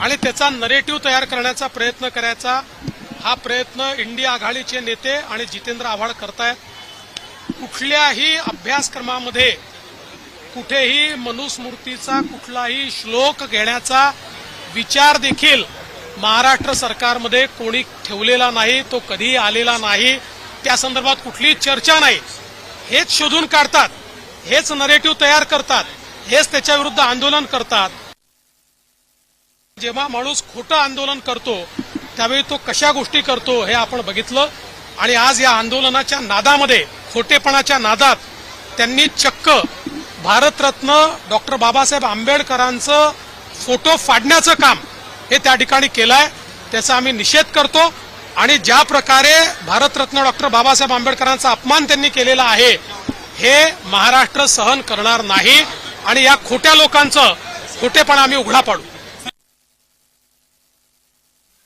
आणि त्याचा नरेटिव्ह तयार करण्याचा प्रयत्न करायचा. हा प्रयत्न इंडिया आघाडीचे नेते आणि जितेंद्र आव्हाड करतायत. कुठल्याही अभ्यासक्रमामध्ये कुठेही मनुस्मृतीचा कुठलाही श्लोक घेण्याचा विचार देखील महाराष्ट्र सरकारमध्ये कोणी ठेवलेला नाही तो कधीही आलेला नाही. त्या संदर्भात कुठलीही चर्चा नाही. हेच शोधून काढतात. हेच नरेटिव्ह तयार करतात. हेच त्याच्या विरुद्ध आंदोलन करतात. जेव्हा माणूस खोटं आंदोलन करतो त्यावेळी तो कशा गोष्टी करतो हे आपण बघितलं. आणि आज या आंदोलनाच्या नादामध्ये खोटेपणाच्या नादात त्यांनी चक्क भारतरत्न डॉक्टर बाबासाहेब आंबेडकरांचं फोटो फाडण्याचं काम हे त्या ठिकाणी केलंय. त्याचा आम्ही निषेध करतो. आणि ज्या प्रकारे भारतरत्न डॉक्टर बाबासाहेब आंबेडकरांचा अपमान त्यांनी केलेला आहे हे महाराष्ट्र सहन करणार नाही. आणि या खोट्या लोकांचं खोटेपणा आम्ही उघडा पाडू.